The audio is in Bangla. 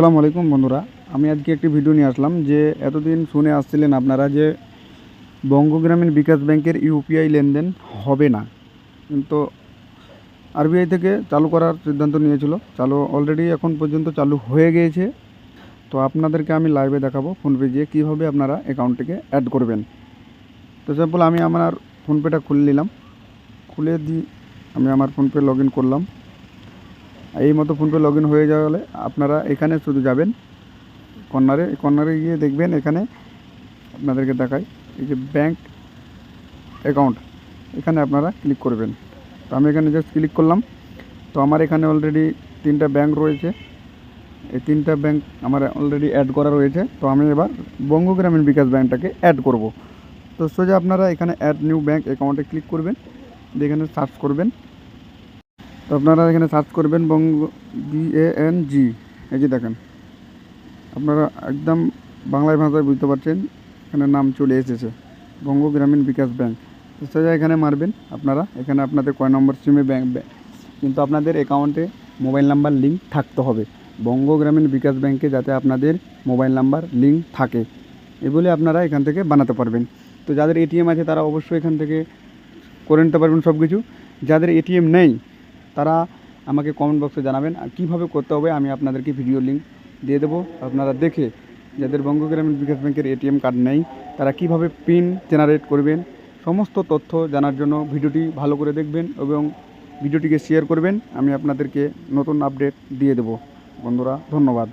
আসসালামু আলাইকুম বন্ধুরা। আমি আজকে একটি ভিডিও নিয়ে আসলাম যে এতদিন শুনে আসছিলেন আপনারা যে বঙ্গ গ্রামীণ বিকাশ ব্যাংকের ইউপিআই লেনদেন হবে না। কিন্তু আরবিআই থেকে চালু করার সিদ্ধান্ত নিয়েছিল। চালু অলরেডি এখন পর্যন্ত চালু হয়ে গিয়েছে। তো আপনাদেরকে আমি লাইভে দেখাবো ফোনপে দিয়ে কীভাবে আপনারা অ্যাকাউন্টটিকে অ্যাড করবেন। তো সিম্পল আমি আমার ফোনপেটা খুলে নিলাম। খুলে দিই আমি আমার ফোনপে লগ ইন করলাম। এই মতো ফোনপে লগ ইন হয়ে যাওয়া গেলে আপনারা এখানে শুধু যাবেন। কর্নারে কর্নারে গিয়ে দেখবেন এখানে আপনাদেরকে দেখাই এই যে ব্যাংক অ্যাকাউন্ট এখানে আপনারা ক্লিক করবেন। তো আমি এখানে জাস্ট ক্লিক করলাম। তো আমার এখানে অলরেডি তিনটা ব্যাংক রয়েছে। এই তিনটা ব্যাংক আমার অলরেডি অ্যাড করা রয়েছে। তো আমি এবার বঙ্গ গ্রামীণ বিকাশ ব্যাংকটাকে অ্যাড করব। তো সোজা আপনারা এখানে অ্যাড নিউ ব্যাংক অ্যাকাউন্টে ক্লিক করবেন। এখানে সার্চ করবেন। তো আপনারা এখানে সার্চ করবেন বঙ্গ বি এ এন জি এই যে দেখেন, আপনারা একদম বাংলায় ভাষায় বুঝতে পারছেন, এখানে নাম চলে এসেছে, বঙ্গ গ্রামীণ বিকাশ ব্যাংক। সোজা এখানে মারবেন আপনারা, এখানে আপনাদের কয় নম্বর সিমে ব্যাংক কিন্তু আপনাদের অ্যাকাউন্টে মোবাইল নাম্বার লিঙ্ক থাকতে হবে, বঙ্গ গ্রামীণ বিকাশ ব্যাংকে যাতে আপনাদের মোবাইল নাম্বার লিঙ্ক থাকে। এ বলে আপনারা এখান থেকে বানাতে পারবেন। তো যাদের এটিএম আছে তারা অবশ্যই এখান থেকে করে নিতে পারবেন সব কিছু যাদের এটিএম নেই তারা আমাকে কমেন্ট বক্সে জানাবেন আর কীভাবে করতে হবে আমি আপনাদেরকে ভিডিও লিঙ্ক দিয়ে দেবো। আপনারা দেখে যাদের বঙ্গ গ্রামীণ বিকাশ ব্যাংকের এটিএম কার্ড নেই, তারা কীভাবে পিন জেনারেট করবেন, সমস্ত তথ্য জানার জন্য ভিডিওটি ভালো করে দেখবেন এবং ভিডিওটিকে শেয়ার করবেন। আমি আপনাদেরকে নতুন আপডেট দিয়ে দেব। বন্ধুরা, ধন্যবাদ।